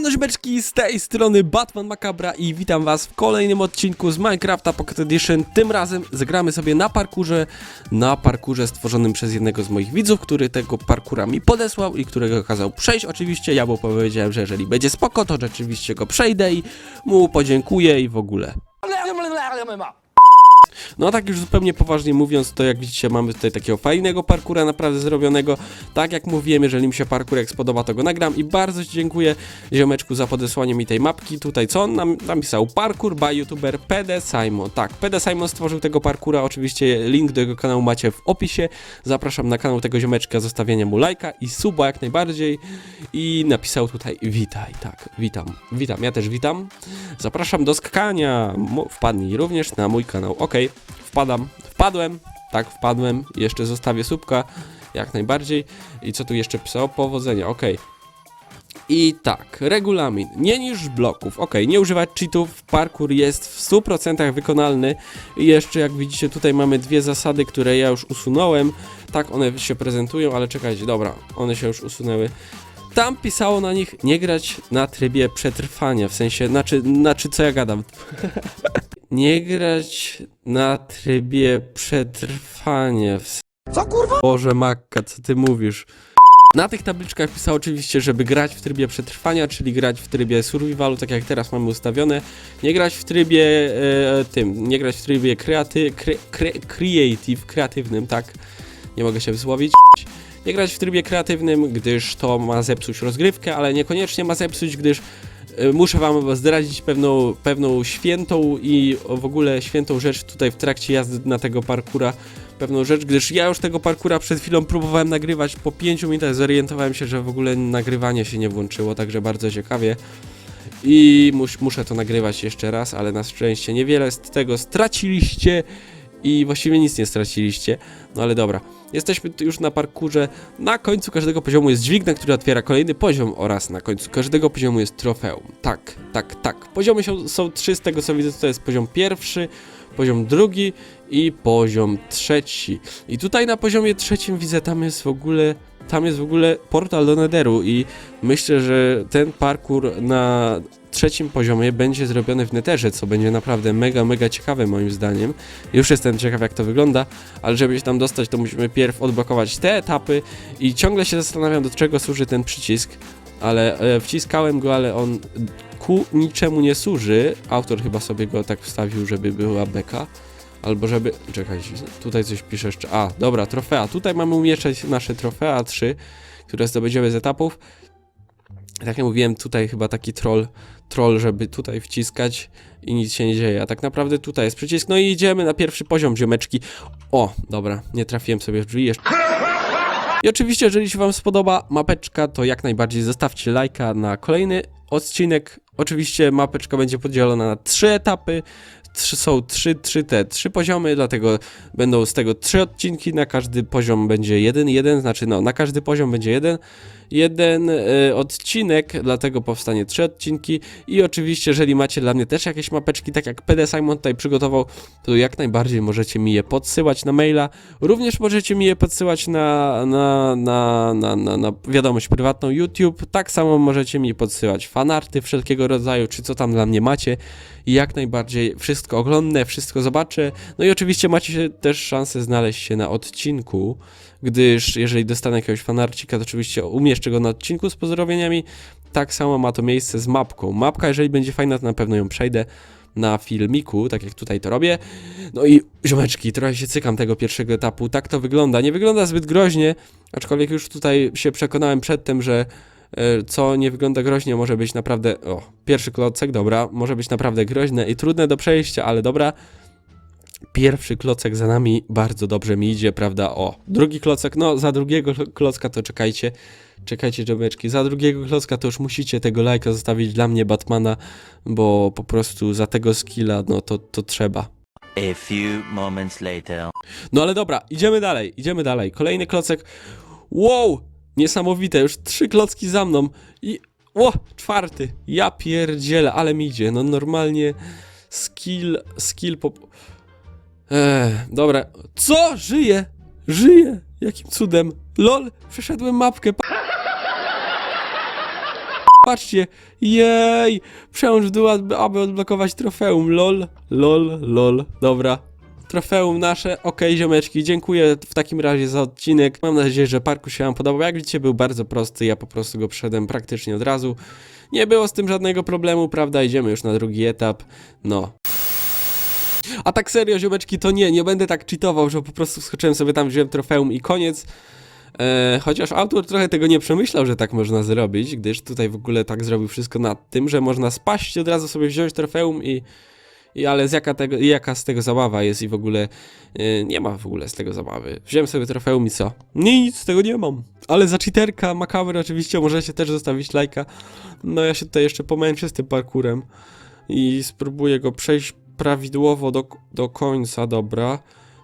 Siemano ziomeczki, z tej strony Batman Macabra i witam was w kolejnym odcinku z Minecrafta Pocket Edition. Tym razem zagramy sobie na parkurze, na parkurze stworzonym przez jednego z moich widzów, który tego parkura mi podesłał i którego kazał przejść. Oczywiście ja mu powiedziałem, że jeżeli będzie spoko, to rzeczywiście go przejdę i mu podziękuję i w ogóle. No a tak już zupełnie poważnie mówiąc, to jak widzicie mamy tutaj takiego fajnego parkura naprawdę zrobionego. Tak jak mówiłem, jeżeli mi się parkur jak spodoba, to go nagram i bardzo Ci dziękuję ziomeczku za podesłanie mi tej mapki. Tutaj co on nam napisał? Parkour by youtuber PD Simon. Tak, PD Simon stworzył tego parkura, oczywiście link do jego kanału macie w opisie. Zapraszam na kanał tego ziomeczka, zostawienia mu lajka i suba jak najbardziej. I napisał tutaj witaj, tak, witam, witam, ja też witam. Zapraszam do skakania, wpadnij również na mój kanał, okej, wpadam, wpadłem, tak, wpadłem, jeszcze zostawię słupka, jak najbardziej. I co tu jeszcze pisał? Powodzenia, okej. I tak, regulamin. Nie niż bloków. Ok, nie używać cheatów. Parkour jest w 100% wykonalny. I jeszcze, jak widzicie, tutaj mamy dwie zasady, które ja już usunąłem. Tak one się prezentują, ale czekajcie, dobra, one się już usunęły. Tam pisało na nich nie grać na trybie przetrwania, w sensie, znaczy, znaczy co ja gadam? nie grać na trybie przetrwania. W Co kurwa? Boże Makka, co ty mówisz? Na tych tabliczkach pisało oczywiście, żeby grać w trybie przetrwania, czyli grać w trybie survivalu, tak jak teraz mamy ustawione. Nie grać w trybie e, tym, nie grać w trybie kreaty, kre, kre, creative, kreatywnym, tak? Nie mogę się wysłowić. Nie grać w trybie kreatywnym, gdyż to ma zepsuć rozgrywkę, ale niekoniecznie ma zepsuć, gdyż muszę wam zdradzić pewną, pewną świętą i w ogóle świętą rzecz tutaj w trakcie jazdy na tego parkura pewną rzecz, gdyż ja już tego parkura przed chwilą próbowałem nagrywać, po 5 minutach zorientowałem się, że w ogóle nagrywanie się nie włączyło, także bardzo ciekawie. I mus, muszę to nagrywać jeszcze raz, ale na szczęście niewiele z tego straciliście i właściwie nic nie straciliście. No ale dobra, jesteśmy już na parkurze. Na końcu każdego poziomu jest dźwignia, który otwiera kolejny poziom oraz na końcu każdego poziomu jest trofeum. Tak, tak, tak. Poziomy są, są trzy, z tego co widzę to jest poziom pierwszy, poziom drugi i poziom trzeci. I tutaj na poziomie trzecim widzę, tam jest w ogóle, tam jest w ogóle portal do Netheru i myślę, że ten parkour na trzecim poziomie będzie zrobiony w Netherze, co będzie naprawdę mega, mega ciekawe moim zdaniem. Już jestem ciekaw jak to wygląda, ale żeby się tam dostać, to musimy pierw odblokować te etapy i ciągle się zastanawiam, do czego służy ten przycisk, ale e, wciskałem go, ale on ku niczemu nie służy. Autor chyba sobie go tak wstawił, żeby była beka. Albo żeby. Czekajcie, tutaj coś pisze jeszcze. A, dobra, trofea. Tutaj mamy umieszczać nasze trofea 3, które zdobędziemy z etapów. Tak jak mówiłem, tutaj chyba taki troll, troll, żeby tutaj wciskać i nic się nie dzieje. A tak naprawdę tutaj jest przycisk. No i idziemy na pierwszy poziom, ziomeczki. O, dobra, nie trafiłem sobie w drzwi jeszcze. I oczywiście, jeżeli się Wam spodoba mapeczka, to jak najbardziej zostawcie lajka na kolejny odcinek. Oczywiście mapeczka będzie podzielona na trzy etapy. Trzy, są trzy, trzy te trzy poziomy, dlatego będą z tego trzy odcinki. Na każdy poziom będzie jeden, jeden, znaczy no, na każdy poziom będzie jeden, jeden e, odcinek, dlatego powstanie trzy odcinki. I oczywiście, jeżeli macie dla mnie też jakieś mapeczki, tak jak PD Simon tutaj przygotował, to jak najbardziej możecie mi je podsyłać na maila. Również możecie mi je podsyłać na, na, na, na, na, na wiadomość prywatną YouTube. Tak samo możecie mi podsyłać fanarty wszelkiego rodzaju, czy co tam dla mnie macie. I jak najbardziej wszystko oglądnę, wszystko zobaczę. No i oczywiście macie też szansę znaleźć się na odcinku, gdyż jeżeli dostanę jakiegoś fanarcika, to oczywiście umieszczę go na odcinku z pozdrowieniami. Tak samo ma to miejsce z mapką. Mapka, jeżeli będzie fajna, to na pewno ją przejdę na filmiku, tak jak tutaj to robię. No i ziomeczki, trochę się cykam tego pierwszego etapu. Tak to wygląda. Nie wygląda zbyt groźnie, aczkolwiek już tutaj się przekonałem przedtem, że e, co nie wygląda groźnie, może być naprawdę. O, pierwszy klocek, dobra, może być naprawdę groźne i trudne do przejścia, ale dobra. Pierwszy klocek za nami bardzo dobrze mi idzie, prawda? O, drugi klocek, no za drugiego klocka to czekajcie. Czekajcie, żołeczki. Za drugiego klocka to już musicie tego lajka zostawić dla mnie, Batmana, bo po prostu za tego skilla, no to, to trzeba. A few moments later. No ale dobra, idziemy dalej, idziemy dalej. Kolejny klocek. Wow! Niesamowite, już trzy klocki za mną i... O, czwarty. Ja pierdzielę, ale mi idzie. No normalnie skill, skill po... Eee, dobra. Co? Żyję! Żyję! Jakim cudem? LOL! Przeszedłem mapkę. Pa- patrzcie, jej, przełącz w dół, aby, odblokować trofeum, lol, lol, lol, dobra. Trofeum nasze, okej ziomeczki, dziękuję w takim razie za odcinek. Mam nadzieję, że parku się wam podobał. Jak widzicie, był bardzo prosty, ja po prostu go przeszedłem praktycznie od razu. Nie było z tym żadnego problemu, prawda? Idziemy już na drugi etap, no. A tak serio, ziomeczki, to nie, nie będę tak cheatował, że po prostu skoczyłem sobie tam, wziąłem trofeum i koniec. E, chociaż autor trochę tego nie przemyślał, że tak można zrobić, gdyż tutaj w ogóle tak zrobił wszystko nad tym, że można spaść od razu sobie wziąć trofeum i, i ale z jaka, tego, jaka z tego zabawa jest i w ogóle e, nie ma w ogóle z tego zabawy. Wziąłem sobie trofeum i co? Nic z tego nie mam. Ale za cheaterka, makaber oczywiście możecie też zostawić lajka. No ja się tutaj jeszcze pomęczę z tym parkurem i spróbuję go przejść prawidłowo do, do końca, dobra.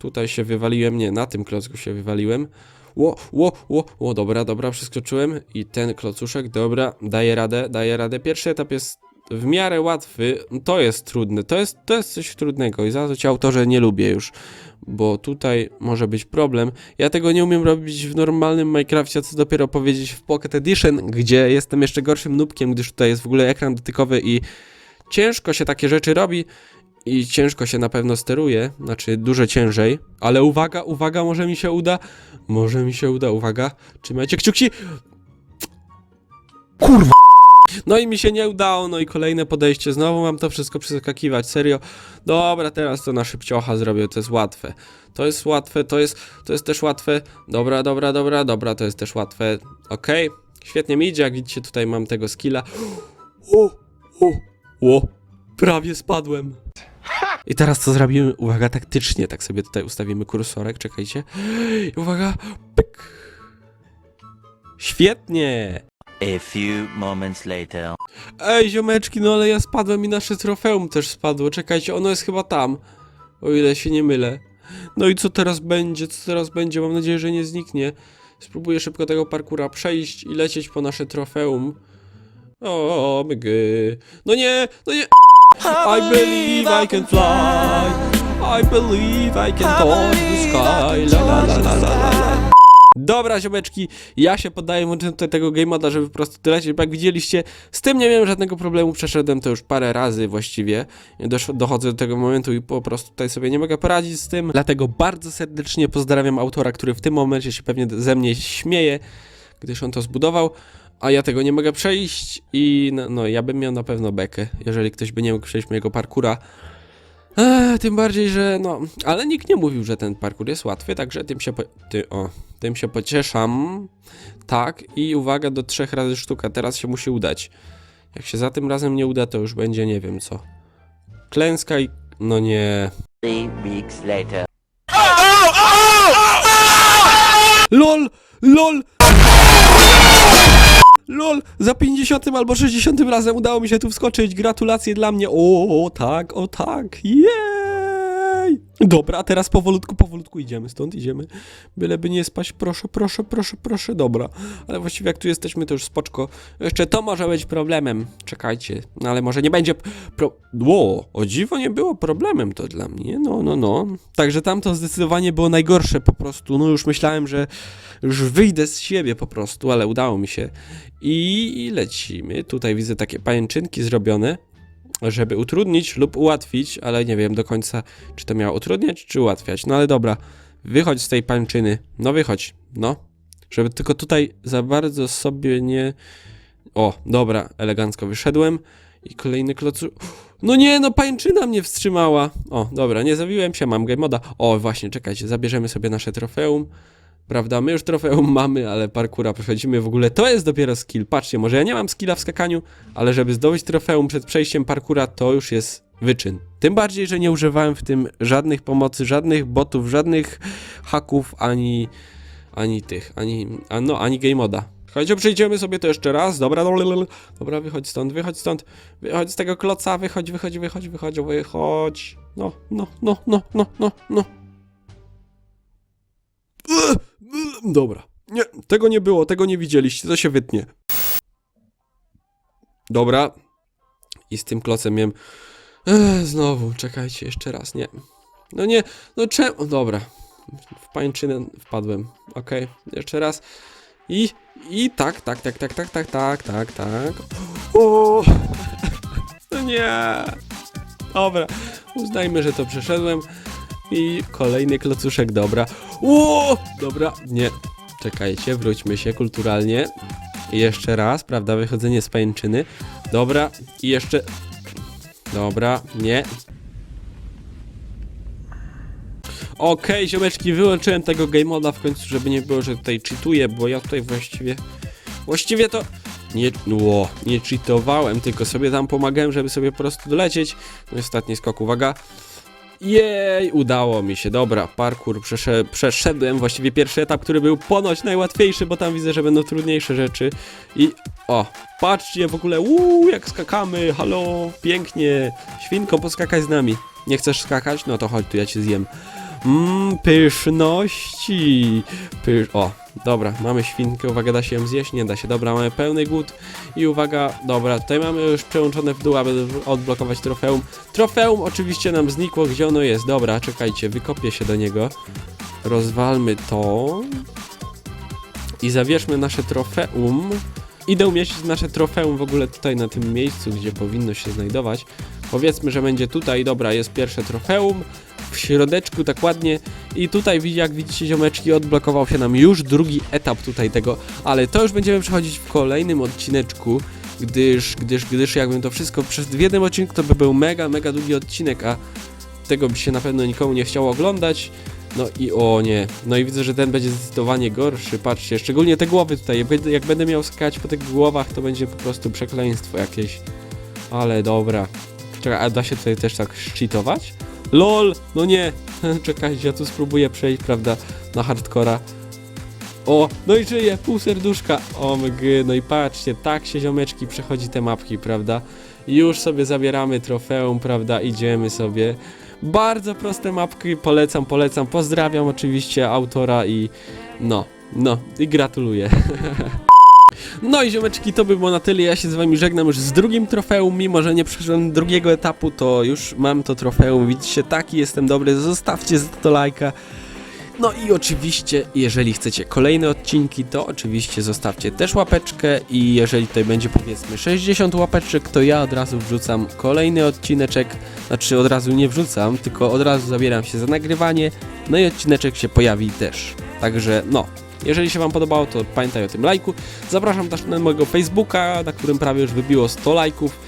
Tutaj się wywaliłem, nie, na tym klocku się wywaliłem. Ło, ło, ło, ło, dobra, dobra, przeskoczyłem i ten klocuszek, dobra, daję radę, daję radę. Pierwszy etap jest w miarę łatwy, to jest trudne, to jest, to jest coś trudnego i za to cię autorze nie lubię już, bo tutaj może być problem. Ja tego nie umiem robić w normalnym Minecrafcie, co dopiero powiedzieć w Pocket Edition, gdzie jestem jeszcze gorszym nubkiem, gdyż tutaj jest w ogóle ekran dotykowy i ciężko się takie rzeczy robi i ciężko się na pewno steruje, znaczy dużo ciężej, ale uwaga, uwaga, może mi się uda, może mi się uda, uwaga, trzymajcie kciuki. Kurwa! No i mi się nie udało, no i kolejne podejście, znowu mam to wszystko przeskakiwać, serio. Dobra, teraz to na szybciocha zrobię, to jest łatwe. To jest łatwe, to jest, to jest też łatwe. Dobra, dobra, dobra, dobra, to jest też łatwe. Okej, świetnie mi idzie, jak widzicie tutaj mam tego skilla. O, o, o, prawie spadłem. I teraz co zrobimy? Uwaga, taktycznie, tak sobie tutaj ustawimy kursorek, czekajcie. Uwaga, pyk. Świetnie! A few moments later. Ej, ziomeczki, no ale ja spadłem i nasze trofeum też spadło. Czekajcie, ono jest chyba tam. O ile się nie mylę. No i co teraz będzie? Co teraz będzie? Mam nadzieję, że nie zniknie. Spróbuję szybko tego parkura przejść i lecieć po nasze trofeum. O, mygy. No nie, no nie. I believe I can fly. I believe I can touch the sky. La la la la la la. la. Dobra, ziomeczki, ja się poddaję, włączyłem tutaj tego game moda, żeby po prostu bo jak widzieliście, z tym nie miałem żadnego problemu, przeszedłem to już parę razy właściwie, Dosz, dochodzę do tego momentu i po prostu tutaj sobie nie mogę poradzić z tym, dlatego bardzo serdecznie pozdrawiam autora, który w tym momencie się pewnie ze mnie śmieje, gdyż on to zbudował, a ja tego nie mogę przejść i no, no ja bym miał na pewno bekę, jeżeli ktoś by nie mógł przejść mojego parkura, Eee, tym bardziej, że no, ale nikt nie mówił, że ten parkour jest łatwy, także tym się, po, ty, o, tym się pocieszam. Tak, i uwaga, do trzech razy sztuka, teraz się musi udać. Jak się za tym razem nie uda, to już będzie nie wiem co. Klęska i... no nie... Three weeks later. LOL! LOL! LOL! Za 50 albo 60 razem udało mi się tu wskoczyć. Gratulacje dla mnie. O, tak, o tak. Jej! Dobra, a teraz powolutku, powolutku idziemy stąd, idziemy. Byleby nie spać, proszę, proszę, proszę, proszę, dobra. Ale właściwie jak tu jesteśmy, to już spoczko. Jeszcze to może być problemem. Czekajcie, no ale może nie będzie pro... Ło, o dziwo nie było problemem to dla mnie, no, no, no. Także tamto zdecydowanie było najgorsze po prostu. No już myślałem, że już wyjdę z siebie po prostu, ale udało mi się. I, i lecimy. Tutaj widzę takie pajęczynki zrobione, żeby utrudnić lub ułatwić, ale nie wiem do końca, czy to miało utrudniać, czy ułatwiać. No ale dobra, wychodź z tej pańczyny. No wychodź, no. Żeby tylko tutaj za bardzo sobie nie... O, dobra, elegancko wyszedłem. I kolejny klocu... No nie, no pańczyna mnie wstrzymała. O, dobra, nie zabiłem się, mam game moda. O, właśnie, czekajcie, zabierzemy sobie nasze trofeum. Prawda, my już trofeum mamy, ale parkura przechodzimy w ogóle. To jest dopiero skill. Patrzcie, może ja nie mam skilla w skakaniu, ale żeby zdobyć trofeum przed przejściem parkura, to już jest wyczyn. Tym bardziej, że nie używałem w tym żadnych pomocy, żadnych botów, żadnych haków, ani, ani tych, ani, a no, ani game moda. Chodźcie, przejdziemy sobie to jeszcze raz. Dobra, dobra, dobra, wychodź stąd, wychodź stąd. Wychodź z tego kloca, wychodź, wychodź, wychodź, wychodź, wychodź. No, no, no, no, no, no, no. Dobra. Nie, tego nie było, tego nie widzieliście, to się wytnie. Dobra. I z tym klocem miałem... Ech, znowu, czekajcie, jeszcze raz, nie. No nie, no czemu... Dobra. W pańczynę wpadłem. Okej, jeszcze raz. I, I tak, tak, tak, tak, tak, tak, tak, tak, tak. O! No nie. Dobra, uznajmy, że to przeszedłem. I kolejny klocuszek, dobra. O! Dobra, nie. Czekajcie, wróćmy się kulturalnie. Jeszcze raz, prawda, wychodzenie z pajęczyny. Dobra, i jeszcze... Dobra, nie. Okej, ziomeczki, wyłączyłem tego game moda w końcu, żeby nie było, że tutaj cheatuję, bo ja tutaj właściwie... Właściwie to... Nie, ło, nie cheatowałem, tylko sobie tam pomagałem, żeby sobie po prostu dolecieć. No ostatni skok, uwaga. Jej, udało mi się, dobra, parkour przesze- przeszedłem, właściwie pierwszy etap, który był ponoć najłatwiejszy, bo tam widzę, że będą trudniejsze rzeczy. I o, patrzcie w ogóle, uuu, jak skakamy, halo, pięknie, świnko, poskakaj z nami, nie chcesz skakać? No to chodź tu, ja cię zjem. Mmm, pyszności, pysz... o, dobra, mamy świnkę, uwaga, da się ją zjeść? Nie da się, dobra, mamy pełny głód i uwaga, dobra, tutaj mamy już przełączone w dół, aby odblokować trofeum. Trofeum oczywiście nam znikło, gdzie ono jest, dobra, czekajcie, wykopię się do niego, rozwalmy to i zawierzmy nasze trofeum. Idę umieścić nasze trofeum w ogóle tutaj na tym miejscu, gdzie powinno się znajdować. Powiedzmy, że będzie tutaj, dobra, jest pierwsze trofeum, w środeczku tak ładnie i tutaj jak widzicie ziomeczki odblokował się nam już drugi etap tutaj tego, ale to już będziemy przechodzić w kolejnym odcineczku, gdyż, gdyż, gdyż jakbym to wszystko przez w jednym odcinku to by był mega, mega długi odcinek, a tego by się na pewno nikomu nie chciało oglądać. No i o nie, no i widzę, że ten będzie zdecydowanie gorszy, patrzcie, szczególnie te głowy tutaj, jak będę, miał skakać po tych głowach, to będzie po prostu przekleństwo jakieś. Ale dobra. Czekaj, a da się tutaj też tak cheatować? LOL! No nie! Czekajcie, ja tu spróbuję przejść, prawda, na hardcora. O, no i żyje, pół serduszka. O no i patrzcie, tak się ziomeczki przechodzi te mapki, prawda? Już sobie zabieramy trofeum, prawda, idziemy sobie. Bardzo proste mapki, polecam, polecam. Pozdrawiam oczywiście autora i no, no i gratuluję. No i ziomeczki, to by było na tyle. Ja się z wami żegnam już z drugim trofeum. Mimo, że nie przeszedłem drugiego etapu, to już mam to trofeum. Widzicie, taki jestem dobry. Zostawcie za to lajka. No i oczywiście, jeżeli chcecie kolejne odcinki, to oczywiście zostawcie też łapeczkę i jeżeli tutaj będzie powiedzmy 60 łapeczek, to ja od razu wrzucam kolejny odcineczek, znaczy od razu nie wrzucam, tylko od razu zabieram się za nagrywanie, no i odcineczek się pojawi też. Także no, jeżeli się wam podobało, to pamiętaj o tym lajku. Zapraszam też na mojego Facebooka, na którym prawie już wybiło 100 lajków.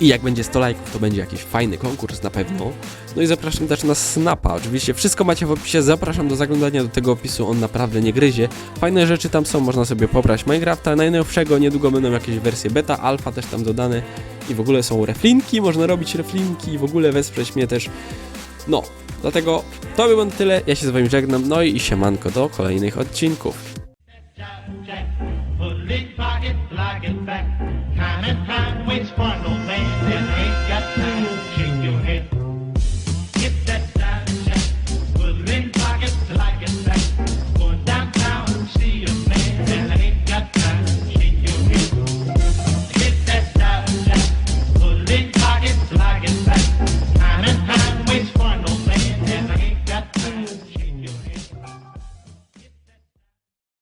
I jak będzie 100 lajków, to będzie jakiś fajny konkurs na pewno. No i zapraszam też na Snapa. Oczywiście wszystko macie w opisie. Zapraszam do zaglądania do tego opisu. On naprawdę nie gryzie. Fajne rzeczy tam są. Można sobie pobrać Minecrafta najnowszego. Niedługo będą jakieś wersje beta, alfa też tam dodane. I w ogóle są reflinki. Można robić reflinki i w ogóle wesprzeć mnie też. No, dlatego to by było tyle. Ja się z wami żegnam. No i siemanko do kolejnych odcinków.